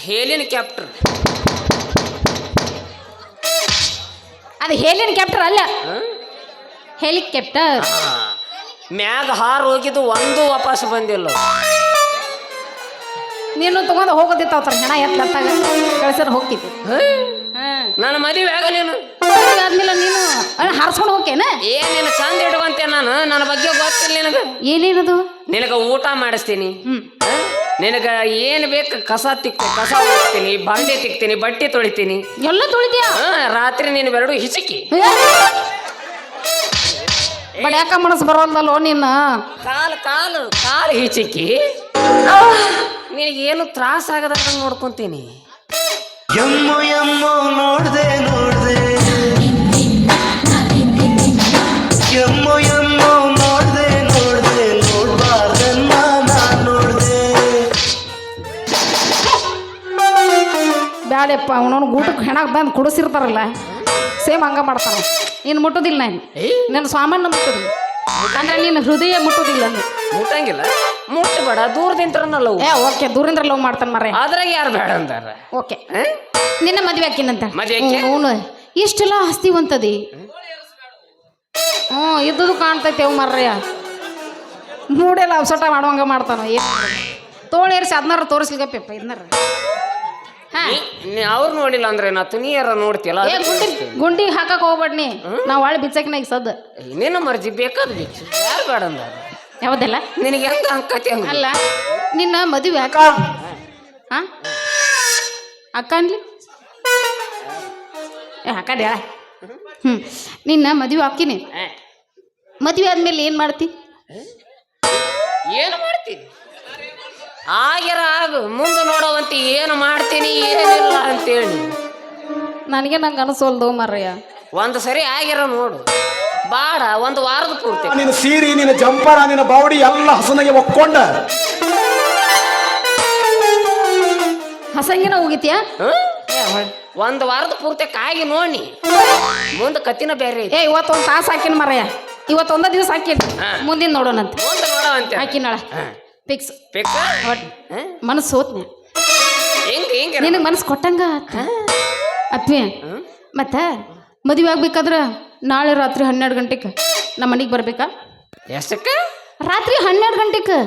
ಹೇಲಿನ ಕ್ಯಾಪ್ಟರ್ ಅದು ಹೇಲಿನ ಕ್ಯಾಪ್ಟರ್ ಅಲ್ಲ. ಹೆಲಿಕಾಪ್ಟರ್ ಮ್ಯಾಗ ಹಾರ್ ಹೋಗಿದ್ದು ಒಂದು ವಾಪಸ್ ಬಂದಿಲ್ಲ. ನೀನು ತಗೊಂಡು ಹೋಗೋದಿತ್ತಾವ ಹೆಣ ಎತ್ತತ್ತಾಗ ಕಳ್ಸರ್ ಹೋಗ್ತಿದ್ದೆ. ನಾನು. ಮದುವೆ ಆಗಲೇನು ಆದ್ಮೇಲೆ ನೀನು ಹಾರಿಸ್ಕೊಂಡು ಏ ನೀನು ಚಂದ ಇಡುವಂತೆ ನಾನು. ನನ್ನ ಬಗ್ಗೆ ಗೊತ್ತಿಲ್ಲ ನಿನಗ. ಏನೇನದು? ನಿನಗ ಊಟ ಮಾಡಿಸ್ತೀನಿ. ಹ್ಮ್. ಹ? ನಿನಗ ಏನು ಬೇಕು ಕಸ ತಿಕ್ತಿ ಕಸ ಹೋಗ್ತೀನಿ ಬಾಂಡೆ ತಿಕ್ತೀನಿ ಬಟ್ಟೆ ತೊಳಿತೀನಿ. ಎಲ್ಲ ತುಳಿದ್ಯಾ ಹ, ರಾತ್ರಿ ನೀನು ಬೆರಡು ಹಿಚಕಿ. ಬಡ್ಯಾಕ ಮನಸ್ಸು ಬರೋಲ್ದಲ್ಲೋ ನಿನ್ನ? ಕಾಲು ಕಾಲು ಕಾಲು ಹಿಚಕಿ. ನಿನಗೇನು ತ್ರಾಸ ಆಗದ ನೋಡ್ಕೊಂತೀನಿ. ಎಮ್ಮು ಎಮ್ಮು ನೋಡ್ದೆ ನೋಡ್ದೆ ಅವನವನು ಊಟಕ್ಕೆ ಹೆಣ ಬಂದು ಕುಡಿಸಿರ್ತಾರಲ್ಲ ಸೇಮ್ ಹಂಗ ಮಾಡ್ತಾನೆ. ನೀನು ಮುಟ್ಟೋದಿಲ್ಲ ನಾನು. ನನ್ನ ಸಾಮಾನು ಮುಟ್ಟೋದಿಲ್ಲ. ಅಂದ್ರೆ ನೀನು ಹೃದಯ ಮುಟ್ಟೋದಿಲ್ಲ ನೀನು. ಮುಟ್ಟಂಗಿಲ್ಲ. ಮುಟ್ಟಬೇಡ ದೂರದಿಂತ್ರನಲ್ಲ ಏ ಓಕೆ ದೂರಿಂದ ಲವ್ ಮಾಡ್ತಾನೆ ಮರ ಅದ್ರಾಗ ಯಾರು ಬೇಡ ಅಂತಾರೆ ಓಕೆ. ನಿನ್ನ ಮದುವೆ ಹಾಕಿನಂತ? ಅವನು ಇಷ್ಟೆಲ್ಲ ಹಸ್ತಿವಂತದಿ ಹ್ಞೂ ಇದ್ದದು ಕಾಣ್ತೈತೆ ಅವು ಮರ್ರಯ್ಯ ಮೂಡೆಲ್ಲ ಅವಸಟ ಮಾಡುವಂಗ ಮಾಡ್ತಾನ. ಏನು ತೋಳೇರಿಸಿ ತೋರಿಸ್ಲಿಕ್ಕೆ ಪೆಪ್ಪ ಇದನ್ನಾರ ಹಾಂ. ನೀ- ನೀ ಅವ್ರು ನೋಡಿಲ್ಲ ಅಂದ್ರೆ ನಾ ತುನಿಯರ ನೋಡ್ತಿಯಲ್ಲ ಏ ಗುಂಡಿ ಗುಂಡಿಗೆ ಹಾಕಕ್ ಹೋಗ್ಬೇಡ್ನಿ ನಾವ್ ಒಳ್ಳೆ ಬಿಚ್ಚಕ್ ಈಗ ಸದ್ದು ಇನ್ನೇನು ಮರ್ಜಿ ಬೇಕಾದ ಬೇಕು ಯಾರು ಬೇಡ ಅಂದಾರ ಯಾವ್ದಲ್ಲ? ನಿನಗೆ ಹೆಂಗ ಅಂಕತಿ ಹಂಗ ಅಲ್ಲ ನಿನ್ನ ಮದುವೆ ಅಕ್ಕ. ಹಾ? ಅಕ್ಕ ಅನ್ಲಿ ಏ ಅಕ್ಕ ಹೇಳ ಹ್ಞೂ ನಿನ್ನ ಮದುವೆ ಹಾಕಿನಿ ಮದುವೆ ಆದ್ಮೇಲೆ ಏನು ಮಾಡ್ತಿ? ಏನು ಮಾಡ್ತೀನಿ ಆಗ್ಯಾರ ಆಗು ಮುಂದೆ ನೋಡೋವಂತೆ ಏನು ಮಾಡ್ತೀನಿ ಏನಿಲ್ಲ ಅಂತೇಳಿ. ನನಗೆ ನಂಗೆ ಅನಿಸೋಲ್ದು ಮರ್ಯ ಒಂದು ಸರಿ ಆಗಿರ ನೋಡು. ಬಾಡ ಒಂದು ವಾರದ ಪೂರ್ತಿ. ನಿನ್ನ ಸೀರೆ ನಿನ್ನ ಜಂಪರ ನಿನ್ನ ಬಾವಡಿ ಎಲ್ಲ ಹಸನಾಗೆ ಒಕ್ಕೊಂಡ ಹಸಂಗಿನ ಹೋಗಿತ್ಯಾ ಹ್ಮ್? ಒಂದು ವಾರದ ಪೂರ್ತಿ ಕಾಗಿ ನೋಡಿ. ಮುಂದೆ ಕತ್ತಿನ ಬೇರೆ ಐತಿ. ಏ ಇವತ್ತು ಒಂದು ತಾಸು ಹಾಕಿನ ಮರಯ್ಯ ಇವತ್ತು ಒಂದ ದಿವಸ ಹಾಕಿನ. ಹಾ. ಮುಂದಿನ ನೋಡೋಣಂತೆ. ಮುಂದೆ ನೋಡೋವಂತೆ. ಹಾಕಿನಾಳ. ಹಾ. ಫಿಕ್ಸ್ ಪಿಕ್ಸ್ ಮನಸ್ಸು ಹೋತ್ನ. ಹೆಂಗ ಹೆಂಗ ನಿನಗೆ ಮನಸ್ಸು ಕೊಟ್ಟಂಗ ಅಪ್ಪಿ ಮತ್ತೆ ಮದುವೆ ಆಗ್ಬೇಕಾದ್ರ ನಾಳೆ ರಾತ್ರಿ ಹನ್ನೆರಡು ಗಂಟೆಗೆ ನಮ್ಮ ಮನೆಗೆ ಬರ್ಬೇಕಾ? ಎಷ್ಟಕ್ಕೆ? ರಾತ್ರಿ ಹನ್ನೆರಡು ಗಂಟೆಗೆ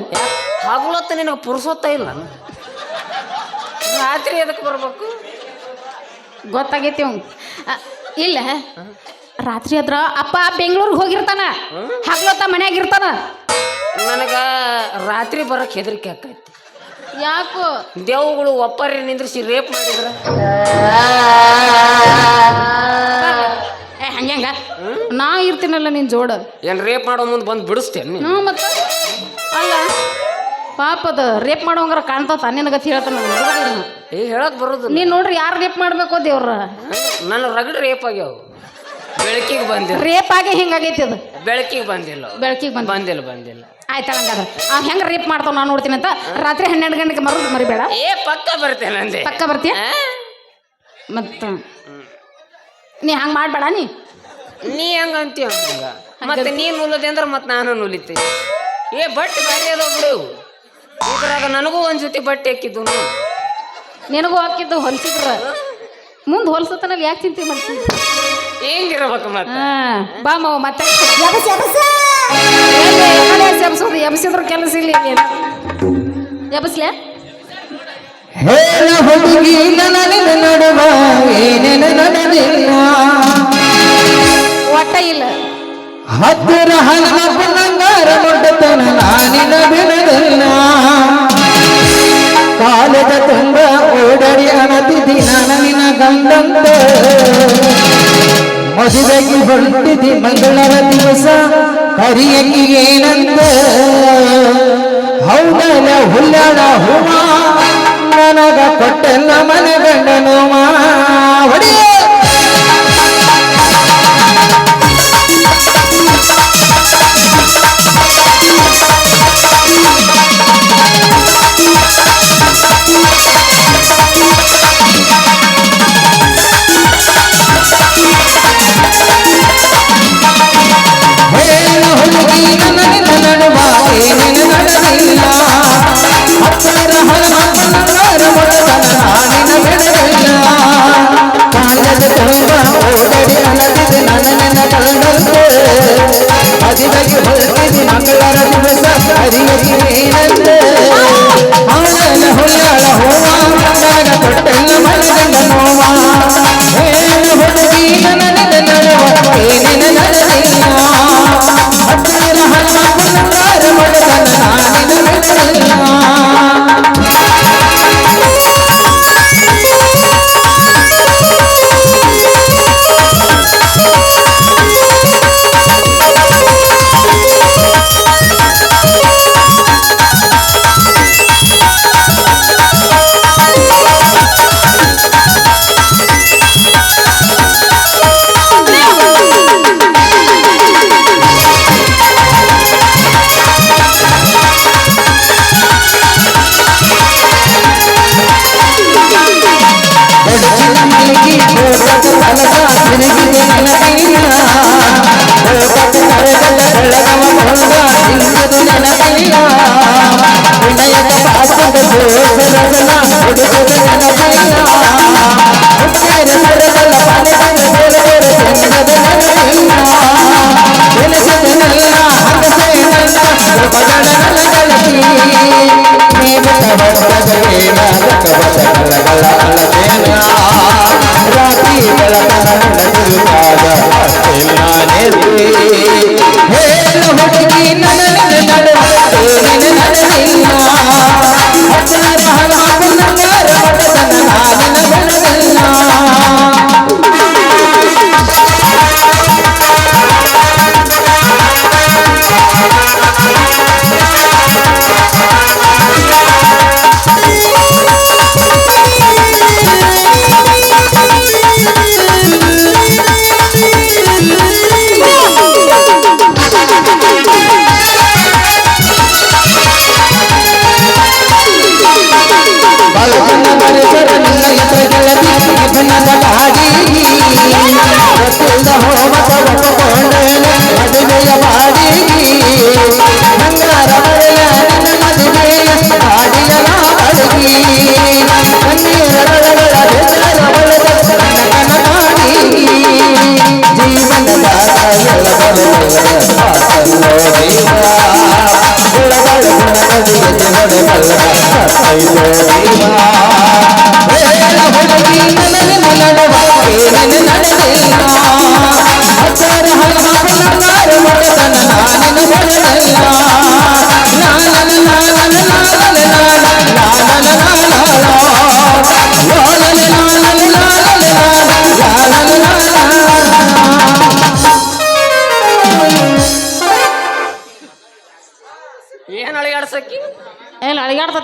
ಹಗಲೊತ್ತ ನಿನಗೆ ಪುರುಸೊತ್ತ ಇಲ್ಲ? ರಾತ್ರಿ ಅದಕ್ಕೆ ಬರ್ಬೇಕು? ಗೊತ್ತಾಗೈತಿ ಅವ್ನು ಇಲ್ಲ. ರಾತ್ರಿ ಆದ್ರ ಅಪ್ಪ ಬೆಂಗಳೂರಿಗೆ ಹೋಗಿರ್ತಾನ. ಹಗ್ಲೊತ್ತ ಮನ್ಯಾಗ ಇರ್ತಾನ. ನನಗ ರಾತ್ರಿ ಬರಕ್ ಹೆದರಿಕೆ ಆಕೈತಿ. ಯಾಕೋ? ದೇವುಗಳು ಒಪ್ಪರಿ ನಿಂದ್ರಿಸಿ ರೇಪ್ ಮಾಡಿದ್ರ? ಹಂಗ್ಯಾಂಗ ನಾ ಇರ್ತೀನಲ್ಲ ನಿನ್ ಜೋಡ. ಏನ್ ರೇಪ್ ಮಾಡೋ ಮುಂದೆ ಬಂದು ಬಿಡಿಸ್ತೇನೆ ನೀನು? ಹ್ಞೂ ಮತ್ತ ಅಲ್ಲ ಪಾಪದ ರೇಪ್ ಮಾಡೋಂಗಾರ ಕಾಣ್ತಾವ ನಿನಗತ್ ಹೇಳ್ತಾನ ಏ ಹೇಳಕ್ ಬರೋದು ನೀನ್ ನೋಡ್ರಿ ಯಾರು ರೇಪ್ ಮಾಡ್ಬೇಕು ದೇವ್ರ. ನನ್ನ ರಗಡ್ ರೇಪ್ ಆಗ್ಯಾವ. ಬೆಳಕಿಗೆ ಬಂದಿಲ್ಲ. ರೇಪ್ ಆಗಿ ಹಿಂಗಾಗೈತಿ ಅದು. ಬೆಳಕಿಗೆ ಬಂದಿಲ್ಲ. ಅವು. ಬೆಳಕಿಗೆ ಬಂದ ಬಂದಿಲ್ಲ ಬಂದಿಲ್ಲ. ಆಯ್ತಾ ಹಂಗಾದ್ರೆ ಆ ಹೆಂಗ್ ರೇಪ್ ಮಾಡ್ತಾವ ನಾನು ನೋಡ್ತೀನಿ ಅಂತ ರಾತ್ರಿ ಹನ್ನೆರಡು ಗಂಟೆಗೆ ಮರು ಮರಿಬೇಡ. ಏ ಪಕ್ಕ ಬರ್ತೇನೆ ಅಂದೆ. ಪಕ್ಕ ಬರ್ತೀಯ? ಮತ್ತ ನೀ ಹಂಗ ಮಾಡ್ಬೇಡ ನೀ. ನೀ ಹೆಂಗ ಅಂತೀಯ? ಹಂಗ. ಮತ್ತೆ ನೀ ನುಲ್ಲದೆ ಅಂದ್ರೆ ಮತ್ತೆ ನಾನು ನುಲಿತೀನಿ ಏ ಬಟ್ಟೆ ಬಾರಿ ಅದಾವ ಬಿಡು. ಇದ್ರಾಗ ನನಗೂ ಒಂದ್ ಜೊತೆ ಬಟ್ಟೆ ಹಾಕಿದ್ದು ನೋಡು. ನಿನಗೂ ಹಾಕಿದ್ದು ಹೊಲ್ಸಿದ್ರ. ಮುಂದೆ ಹೊಲ್ಸತನಲ್ಲಿ ಯಾಕೆ ಚಿಂತೆ ಮಾಡ್ತೀನಿ ಹೆಂಗಿರ್ಬೇಕು ಮತ್ತೆ? ಹಾ ಬಾ ಮಾವ ಮತ್ತೆ ಎಬ್ಸೋದು ಎಬ್ಸಿದ್ರ ಕೆಲಸ ಇಲ್ಲ ಏನು ಎಬ್ಸ್ಲೆ ಏನೇನು ಒಟ್ಟ ಇಲ್ಲ ಹತ್ತಿರ ನಾನಿನ ಬಿಡದಿಲ್ಲ ಕಾಲದ ತುಂಬ ಓಡಾಡಿ ಅನತಿದ್ದಿ ನಾನು ನಿನ್ನ ಗಂಡಂತ ಮದುವೆಗೆ ಹೊರಟಿದ್ದಿ ಮಂಗಳರ ದಿವಸ ಕರಿಯಕ್ಕೆ ಏನಂದ ಹೌದನ ಹುಲ್ಲಣ ಹೂವ. ನನಗ ಕೊಟ್ಟೆಲ್ಲ ಮನೆ ಗಂಡನು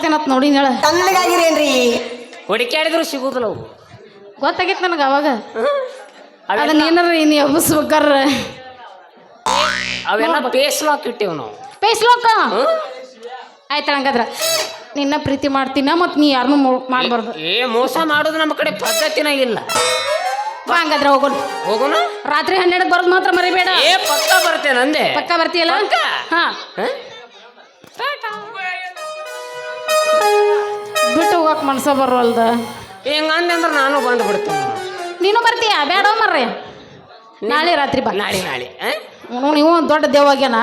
ಅಳಿಗಾಡ್ತತೇನತ್ ನೋಡಿ ಹೇಳ. ತಣ್ಣಗಾಗಿರೇನ್ರಿ? ಹುಡುಕ್ಯಾಡಿದ್ರು ಸಿಗುದಿಲ್ಲ ಅವು. ಗೊತ್ತಾಗಿತ್ತು ನನಗೆ ಅವಾಗ. ಅದನ್ನ ಏನಾರ ಇನ್ನು ಎಬ್ಬಿಸ್ಬೇಕಾರ ಅವೆಲ್ಲ ಪೇಸ್ ಲಾಕ್ ಇಟ್ಟೇವ್ ನಾವು. ಪೇಸ್ಲೋಕ ಆಯ್ತು ಹಂಗಾದ್ರ ನಿನ್ನ ಪ್ರೀತಿ ಮಾಡ್ತೀನ ಮತ್ತು ನೀ ಯಾರನ್ನೂ ಮಾಡಬಾರ್ದು. ಏ ಮೋಸ ಮಾಡೋದು ನಮ್ಮ ಕಡೆ ಪದ್ಧತಿನ ಇಲ್ಲ ಬಾ ಹಂಗಾದ್ರೆ ಹೋಗೋಣ. ಹೋಗೋಣ? ರಾತ್ರಿ ಹನ್ನೆರಡು ಬರೋದು ಮಾತ್ರ ಮರಿಬೇಡ. ಏ ಪಕ್ಕ ಬರ್ತೇನೆ ಅಂದೆ. ಪಕ್ಕ ಬರ್ತೀಯಲ್ಲ? ಅಂಕ ಹಾ. ಹ? ಬಿಟ್ಟು ಹೋಗಕ್ ಮನ್ಸ ಬರೋಲ್ದ ಹೆಂಗ ಅಂದೆ ಅಂದ್ರೆ ನಾನು ಬಂದು ಬಿಡ್ತೀನಿ. ನೀನು ಬರ್ತೀಯ? ಬೇಡ ಮರ್ರೆ. ನಾಳೆ ರಾತ್ರಿ ಬಾ. ನಾಳೆ ನಾಳೆ? ನೀವು ದೊಡ್ಡ ದೇವಾಗ್ಯಾನ